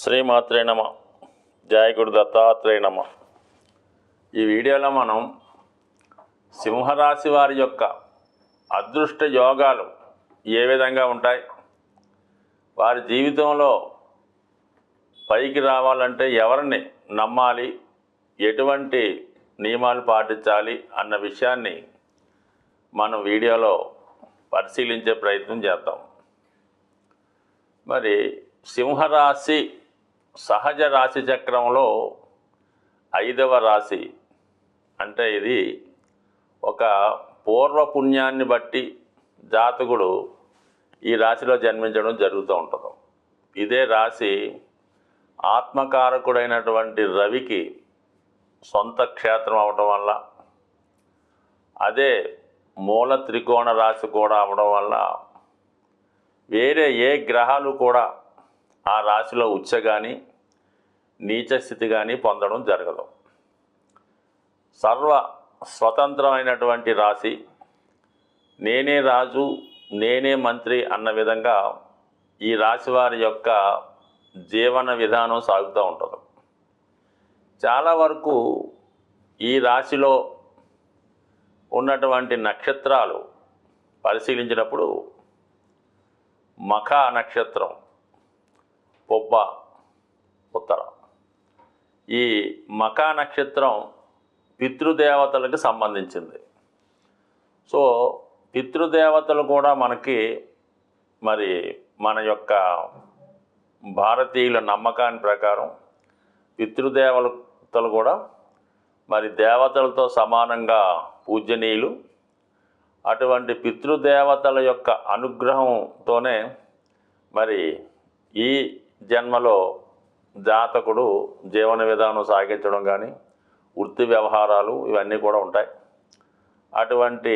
శ్రీమాత్రే నమ. జయగురు దత్తాత్రేయ నమ. ఈ వీడియోలో మనం సింహరాశి వారి యొక్క అదృష్ట యోగాలు ఏ విధంగా ఉంటాయి? వారి జీవితంలో పైకి రావాలంటే ఎవరిని నమ్మాలి? ఎటువంటి నియమాలు పాటించాలి? అన్న విషయాన్ని మనం వీడియోలో పరిశీలించే ప్రయత్నం చేద్దాం. మరి సింహరాశి సహజ రాశి చక్రంలో ఐదవ రాశి అంటే ఇది ఒక పూర్వపుణ్యాన్ని బట్టి జాతకుడు ఈ రాశిలో జన్మించడం జరుగుతూ ఉంటుంది. ఇదే రాశి ఆత్మకారకుడైనటువంటి రవికి సొంత క్షేత్రం అవడం వల్ల అదే మూల త్రికోణ రాశి కూడా అవడం వల్ల వేరే ఏ గ్రహాలు కూడా ఆ రాశిలో ఉచ్చ కానీ నీచ స్థితి కానీ పొందడం జరగదు. సర్వ స్వతంత్రమైనటువంటి రాశి నేనే రాజు నేనే మంత్రి అన్న విధంగా ఈ రాశి వారి యొక్క జీవన విధానం సాగుతూ ఉంటుంది. చాలా వరకు ఈ రాశిలో ఉన్నటువంటి నక్షత్రాలు పరిశీలించినప్పుడు మఖ నక్షత్రం బొబ్బ ఉత్తరం ఈ మకా నక్షత్రం పితృదేవతలకు సంబంధించింది సో పితృదేవతలు కూడా మనకి మరి మన యొక్క భారతీయుల నమ్మకాన్ని ప్రకారం పితృదేవతలు కూడా మరి దేవతలతో సమానంగా పూజనీయులు అటువంటి పితృదేవతల యొక్క అనుగ్రహంతోనే మరి ఈ జన్మలో జాతకుడు జీవన విధానం సాగించడం కానీ వృత్తి వ్యవహారాలు ఇవన్నీ కూడా ఉంటాయి. అటువంటి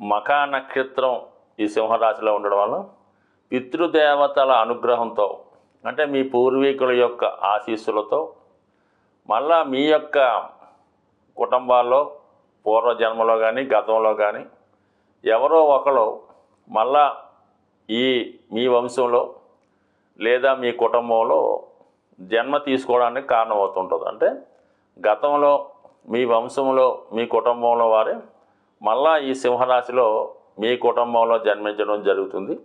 మఖా నక్షత్రం ఈ సింహరాశిలో ఉండడం వల్ల పితృదేవతల అనుగ్రహంతో అంటే మీ పూర్వీకుల యొక్క ఆశీస్సులతో మళ్ళా మీ యొక్క కుటుంబాల్లో పూర్వజన్మలో కానీ గతంలో కానీ ఎవరో ఒకరు మళ్ళా ఈ మీ వంశంలో లేదా మీ కుటుంబంలో జన్మ తీసుకోవడానికి కారణమవుతుంటుంది. అంటే గతంలో మీ వంశంలో మీ కుటుంబంలో వారే మళ్ళా ఈ సింహరాశిలో మీ కుటుంబంలో జన్మించడం జరుగుతుంది.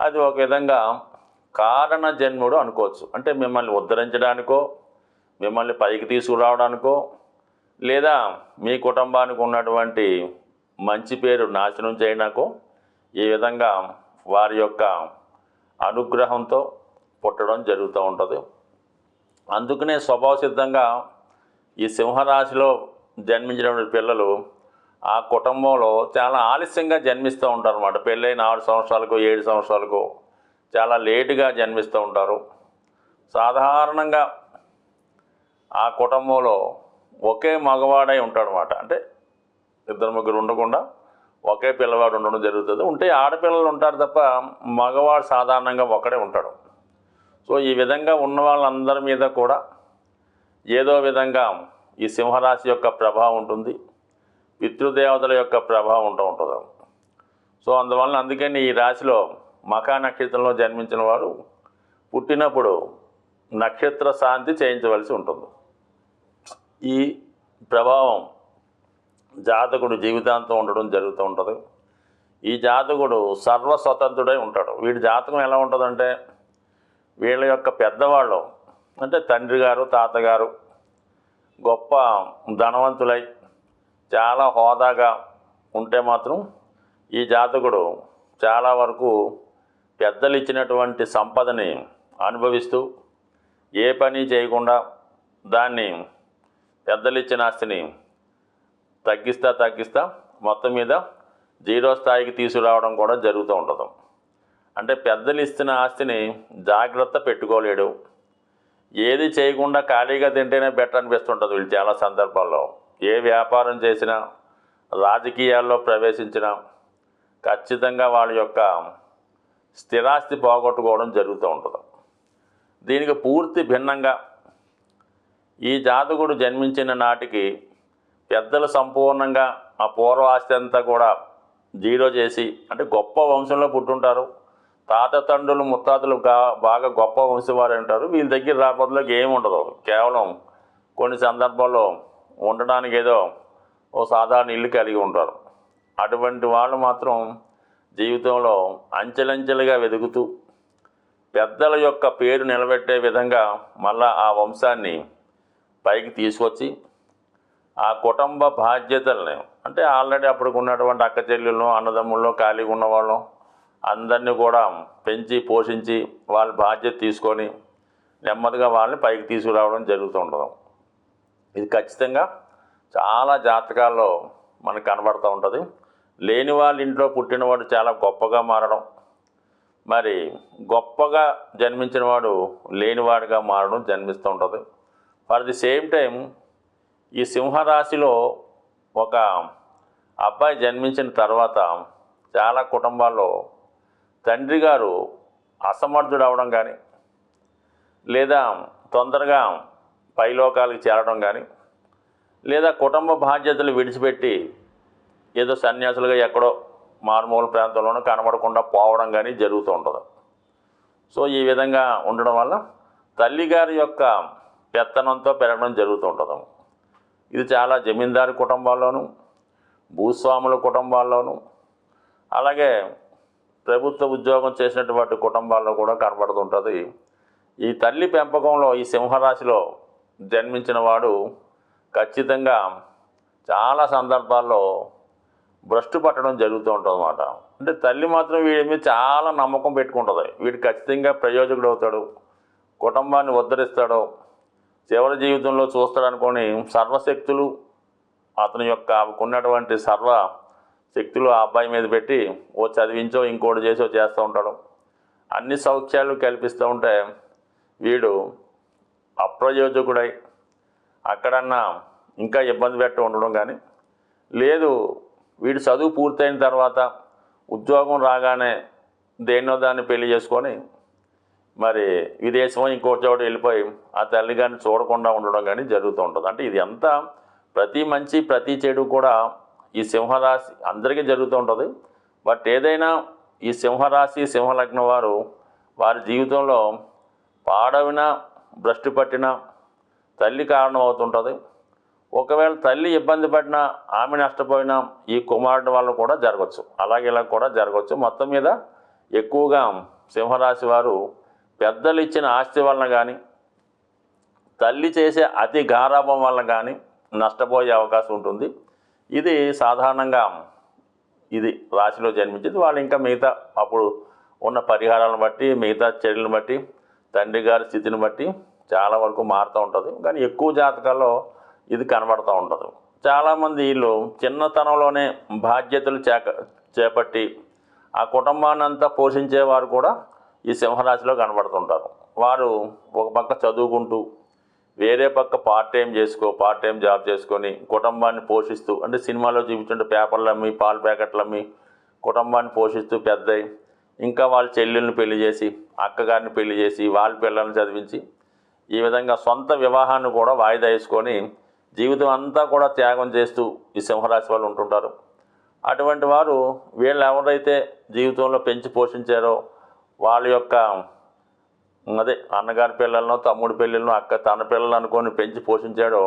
అది ఒక విధంగా కారణ జన్ముడు అనుకోవచ్చు. అంటే మిమ్మల్ని ఉద్ధరించడానికో మిమ్మల్ని పైకి తీసుకురావడానికో లేదా మీ కుటుంబానికి ఉన్నటువంటి మంచి పేరు నాశనం చేయడానికో ఈ విధంగా వారి యొక్క అనుగ్రహంతో పుట్టడం జరుగుతూ ఉంటుంది. అందుకనే స్వభావ సిద్ధంగా ఈ సింహరాశిలో జన్మించినటువంటి పిల్లలు ఆ కుటుంబంలో చాలా ఆలస్యంగా జన్మిస్తూ ఉంటారు అనమాట పెళ్ళైన ఆరు సంవత్సరాలకు ఏడు సంవత్సరాలకు చాలా లేటుగా జన్మిస్తూ ఉంటారు. సాధారణంగా ఆ కుటుంబంలో ఒకే మగవాడై ఉంటాడనమాట అంటే ఇద్దరు ముగ్గురు ఉండకుండా ఒకే పిల్లవాడు ఉండడం జరుగుతుంది. ఉంటే ఆడపిల్లలు ఉంటారు తప్ప మగవాడు సాధారణంగా ఒకడే ఉంటాడు. సో ఈ విధంగా ఉన్న వాళ్ళందరి మీద కూడా ఏదో విధంగా ఈ సింహరాశి యొక్క ప్రభావం ఉంటుంది పితృదేవతల యొక్క ప్రభావం ఉంటూ ఉంటుంది. సో అందువలన అందుకని ఈ రాశిలో మకా నక్షత్రంలో జన్మించిన వారు పుట్టినప్పుడు నక్షత్ర శాంతి చేయించవలసి ఉంటుంది. ఈ ప్రభావం జాతకుడు జీవితాంతం ఉండడం జరుగుతూ ఉంటుంది. ఈ జాతకుడు సర్వస్వతంత్రుడై ఉంటాడు. వీడి జాతకం ఎలా ఉంటుందంటే వీళ్ళ యొక్క పెద్దవాళ్ళు అంటే తండ్రి గారు తాతగారు గొప్ప ధనవంతులై చాలా హోదాగా ఉంటే మాత్రం ఈ జాతకుడు చాలా వరకు పెద్దలు ఇచ్చినటువంటి సంపదని అనుభవిస్తూ ఏ పని చేయకుండా దాన్ని పెద్దలు ఇచ్చిన ఆస్తిని తగ్గిస్తా తగ్గిస్తా మొత్తం మీద జీరో స్థాయికి తీసుకురావడం కూడా జరుగుతూ ఉంటుంది. అంటే పెద్దలు ఇస్తున్న ఆస్తిని జాగ్రత్త పెట్టుకోలేడు. ఏది చేయకుండా ఖాళీగా తింటేనే బెటర్ అనిపిస్తుంటుంది వీళ్ళు చాలా సందర్భాల్లో. ఏ వ్యాపారం చేసినా రాజకీయాల్లో ప్రవేశించినా ఖచ్చితంగా వాళ్ళ యొక్క స్థిరాస్తి పోగొట్టుకోవడం జరుగుతూ ఉంటుంది. దీనికి పూర్తి భిన్నంగా ఈ జాతకుడు జన్మించిన నాటికి పెద్దలు సంపూర్ణంగా ఆ పూర్వ ఆస్తి అంతా కూడా జీరో చేసి అంటే గొప్ప వంశంలో పుట్టుంటారు. తాత తండ్రులు ముత్తాతలు బాగా గొప్ప వంశవారు అంటారు. వీళ్ళ దగ్గర రాబోతులోకి ఏమి ఉండదు. కేవలం కొన్ని సందర్భాల్లో ఉండడానికి ఏదో ఓ సాధారణ ఇల్లు కలిగి ఉంటారు. అటువంటి వాళ్ళు మాత్రం జీవితంలో అంచెలంచెలుగా వెతుకుతూ పెద్దల యొక్క పేరు నిలబెట్టే విధంగా మళ్ళా ఆ వంశాన్ని పైకి తీసుకొచ్చి ఆ కుటుంబ బాధ్యతల్ని అంటే ఆల్రెడీ అప్పటికి ఉన్నటువంటి అక్క చెల్లెళ్ళు అన్నదమ్ముళ్ళు ఖాళీగా ఉన్నవాళ్ళం అందరినీ కూడా పెంచి పోషించి వాళ్ళ బాధ్యత తీసుకొని నెమ్మదిగా వాళ్ళని పైకి తీసుకురావడం జరుగుతుంటుంది ఇది ఖచ్చితంగా చాలా జాతకాల్లో మనకు కనబడుతూ ఉంటుంది. లేని వాళ్ళ ఇంట్లో పుట్టినవాడు చాలా గొప్పగా మారడం మరి గొప్పగా జన్మించిన వాడు లేనివాడుగా మారడం జన్మిస్తూ ఉంటుంది. ఫర్ ది సేమ్ టైం ఈ సింహరాశిలో ఒక అబ్బాయి జన్మించిన తర్వాత చాలా కుటుంబాల్లో తండ్రి గారు అసమర్థుడు అవడం కానీ లేదా తొందరగా పైలోకాలకు చేరడం కానీ లేదా కుటుంబ బాధ్యతలు విడిచిపెట్టి ఏదో సన్యాసులుగా ఎక్కడో మారుమూల ప్రాంతంలోనూ కనబడకుండా పోవడం కానీ జరుగుతూ ఉంటుంది. సో ఈ విధంగా ఉండడం వల్ల తల్లిగారి యొక్క పెత్తనంతో పెరగడం జరుగుతూ ఉంటుంది. ఇది చాలా జమీందారు కుటుంబాల్లోనూ భూస్వాముల కుటుంబాల్లోనూ అలాగే ప్రభుత్వ ఉద్యోగం చేసినటువంటి కుటుంబాల్లో కూడా కనబడుతుంటుంది. ఈ తల్లి పెంపకంలో ఈ సింహరాశిలో జన్మించిన వాడు ఖచ్చితంగా చాలా సందర్భాల్లో భ్రష్టు పట్టడం జరుగుతూ ఉంటుంది అంటే తల్లి మాత్రం వీడి మీద చాలా నమ్మకం పెట్టుకుంటుంది. వీడు ఖచ్చితంగా ప్రయోజకుడు అవుతాడు. కుటుంబాన్ని ఉద్ధరిస్తాడు. చివరి జీవితంలో చూస్తాడు అనుకొని సర్వశక్తులు అతని యొక్క ఉన్నటువంటి సర్వ శక్తులు ఆ అబ్బాయి మీద పెట్టి ఓ చదివించో ఇంకోటి చేసో చేస్తూ ఉంటాడు. అన్ని సౌఖ్యాలు కల్పిస్తూ ఉంటే వీడు అప్రయోజకుడై అక్కడన్నా ఇంకా ఇబ్బంది పెట్ట ఉండడం కానీ లేదు. వీడు చదువు పూర్తయిన తర్వాత ఉద్యోగం రాగానే దేన్నో దాన్ని పెళ్ళి చేసుకొని మరి విదేశం ఇంకో చోట వెళ్ళిపోయి ఆ తల్లి కానీ చూడకుండా ఉండడం కానీ జరుగుతూ ఉంటుంది. అంటే ఇది అంతా ప్రతి మంచి ప్రతి చెడు కూడా ఈ సింహరాశి అందరికీ జరుగుతూ ఉంటుంది. బట్ ఏదైనా ఈ సింహరాశి సింహలగ్నం వారు వారి జీవితంలో పాడవిన భ్రష్టి పట్టిన తల్లి కారణం అవుతుంటుంది ఒకవేళ తల్లి ఇబ్బంది పడినా ఆమె నష్టపోయినా ఈ కుమారుడు వల్ల కూడా జరగచ్చు. అలాగే ఇలా కూడా జరగచ్చు. మొత్తం మీద ఎక్కువగా సింహరాశి వారు పెద్దలు ఇచ్చిన ఆస్తి వలన కానీ తల్లి చేసే అతి గారాభం వల్ల కానీ నష్టపోయే అవకాశం ఉంటుంది. ఇది సాధారణంగా ఇది రాశిలో జన్మించింది. వాళ్ళు ఇంకా మిగతా అప్పుడు ఉన్న పరిహారాలను బట్టి మిగతా చర్యలను బట్టి తండ్రి గారి స్థితిని బట్టి చాలా వరకు మారుతూ ఉంటుంది. కానీ ఎక్కువ జాతకాల్లో ఇది కనబడుతూ ఉంటుంది. చాలామంది వీళ్ళు చిన్నతనంలోనే బాధ్యతలు చేక చేపట్టి ఆ కుటుంబాన్ని అంతా పోషించేవారు కూడా ఈ సింహరాశిలో కనబడుతుంటారు. వారు ఒక పక్క చదువుకుంటూ వేరే పక్క పార్ట్ టైం చేసుకో పార్ట్ టైం జాబ్ చేసుకొని కుటుంబాన్ని పోషిస్తూ అంటే సినిమాలో చూపించుంటే పేపర్లు అమ్మి పాల ప్యాకెట్లు అమ్మి కుటుంబాన్ని పోషిస్తూ పెద్దయి ఇంకా వాళ్ళ చెల్లెల్ని పెళ్ళి చేసి అక్కగారిని పెళ్ళి చేసి వాళ్ళ పిల్లల్ని చదివించి ఈ విధంగా సొంత వివాహాన్ని కూడా వాయిదా వేసుకొని జీవితం అంతా కూడా త్యాగం చేస్తూ ఈ సింహరాశి వాళ్ళు ఉంటుంటారు. అటువంటి వారు వీళ్ళు ఎవరైతే జీవితంలో పెంచి పోషించారో వాళ్ళ యొక్క అదే అన్నగారి పిల్లలను తమ్ముడి పిల్లలను అక్క తన పిల్లలు అనుకొని పెంచి పోషించాడో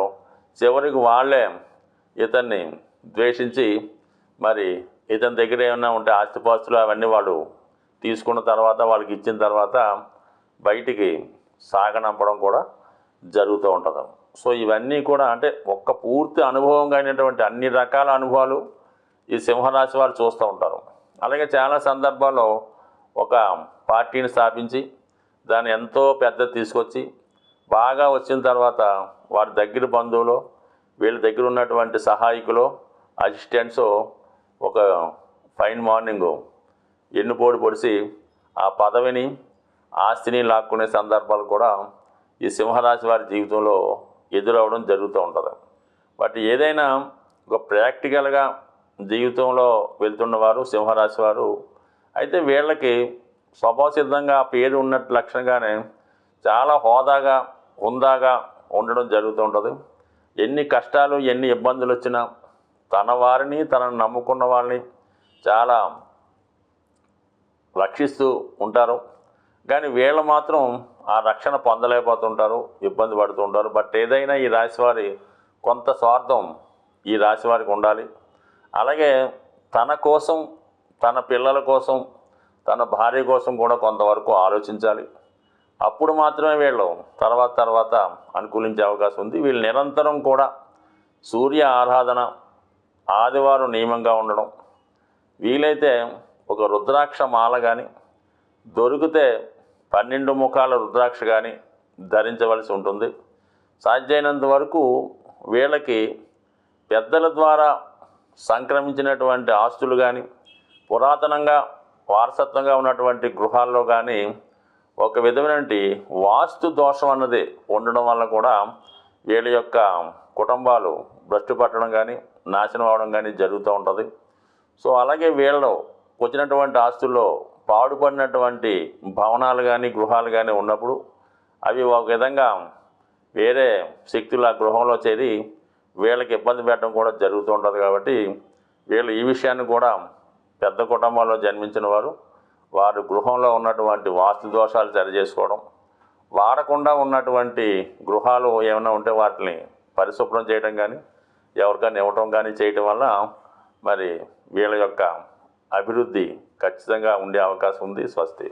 చివరికి వాళ్ళే ఇతన్ని ద్వేషించి మరి ఇతని దగ్గర ఏమైనా ఉంటే ఆస్తిపాస్తులు అవన్నీ వాళ్ళు తీసుకున్న తర్వాత వాళ్ళకి ఇచ్చిన తర్వాత బయటికి సాగనంపడం కూడా జరుగుతూ ఉంటుంది. సో ఇవన్నీ కూడా అంటే ఒక్క పూర్తి అనుభవంగా అయినటువంటి అన్ని రకాల అనుభవాలు ఈ సింహరాశి వారు చూస్తూ ఉంటారు. అలాగే చాలా సందర్భాల్లో ఒక పార్టీని స్థాపించి దాన్ని ఎంతో పెద్ద తీసుకొచ్చి బాగా వచ్చిన తర్వాత వారి దగ్గర బంధువులు వీళ్ళ దగ్గర ఉన్నటువంటి సహాయకులు అసిస్టెంట్స్ ఒక ఫైన్ మార్నింగ్ ఎన్నుపోటు పొడిసి ఆ పదవిని ఆస్తిని లాక్కునే సందర్భాలు కూడా ఈ సింహరాశి వారి జీవితంలో ఎదురవడం జరుగుతూ ఉంటుంది. బట్ ఏదైనా ఒక ప్రాక్టికల్గా జీవితంలో వెళ్తున్నవారు సింహరాశి వారు అయితే వీళ్ళకి స్వభావసిద్ధంగా పేరు ఉన్నట్టు లక్షణంగానే చాలా హోదాగా హుందాగా ఉండడం జరుగుతూ ఉంటుంది. ఎన్ని కష్టాలు ఎన్ని ఇబ్బందులు వచ్చినా తన వారిని తనను నమ్ముకున్న వాళ్ళని చాలా రక్షిస్తూ ఉంటారు. కానీ వీళ్ళు మాత్రం ఆ రక్షణ పొందలేకపోతుంటారు ఇబ్బంది పడుతూ ఉంటారు. బట్ ఏదైనా ఈ రాశివారి కొంత స్వార్థం ఈ రాశివారికి ఉండాలి. అలాగే తన కోసం తన పిల్లల కోసం తన భార్య కోసం కూడా కొంతవరకు ఆలోచించాలి. అప్పుడు మాత్రమే వీళ్ళు తర్వాత తర్వాత అనుకూలించే అవకాశం ఉంది. వీళ్ళు నిరంతరం కూడా సూర్య ఆరాధన ఆదివారం నియమంగా ఉండడం వీలైతే ఒక రుద్రాక్ష మాల కానీ దొరికితే పన్నెండు ముఖాల రుద్రాక్ష కానీ ధరించవలసి ఉంటుంది. సాధ్యమైనంత వరకు వీళ్ళకి పెద్దల ద్వారా సంక్రమించినటువంటి ఆస్తులు కానీ పురాతనంగా వారసత్వంగా ఉన్నటువంటి గృహాల్లో కానీ ఒక విధమైనటువంటి వాస్తు దోషం అన్నది ఉండడం వల్ల కూడా వీళ్ళ యొక్క కుటుంబాలు భ్రష్టు పట్టడం కానీ నాశనం అవడం కానీ జరుగుతూ ఉంటుంది. సో అలాగే వీళ్ళు వచ్చినటువంటి ఆస్తుల్లో పాడుపడినటువంటి భవనాలు కానీ గృహాలు కానీ ఉన్నప్పుడు అవి ఒక విధంగా వేరే శక్తులు ఆ గృహంలో చేరి వీళ్ళకి ఇబ్బంది పెట్టడం కూడా జరుగుతూ ఉంటుంది కాబట్టి వీళ్ళు ఈ విషయాన్ని కూడా పెద్ద కుటుంబంలో జన్మించిన వారు వారు గృహంలో ఉన్నటువంటి వాస్తు దోషాలు సరిచేసుకోవడం వాడకుండా ఉన్నటువంటి గృహాలు ఏమైనా ఉంటే వాటిని పరిశుభ్రం చేయడం కానీ ఎవరికైనా ఇవ్వటం కానీ చేయటం వల్ల మరి వీళ్ళ యొక్క అభివృద్ధి ఖచ్చితంగా ఉండే అవకాశం ఉంది స్వస్తి.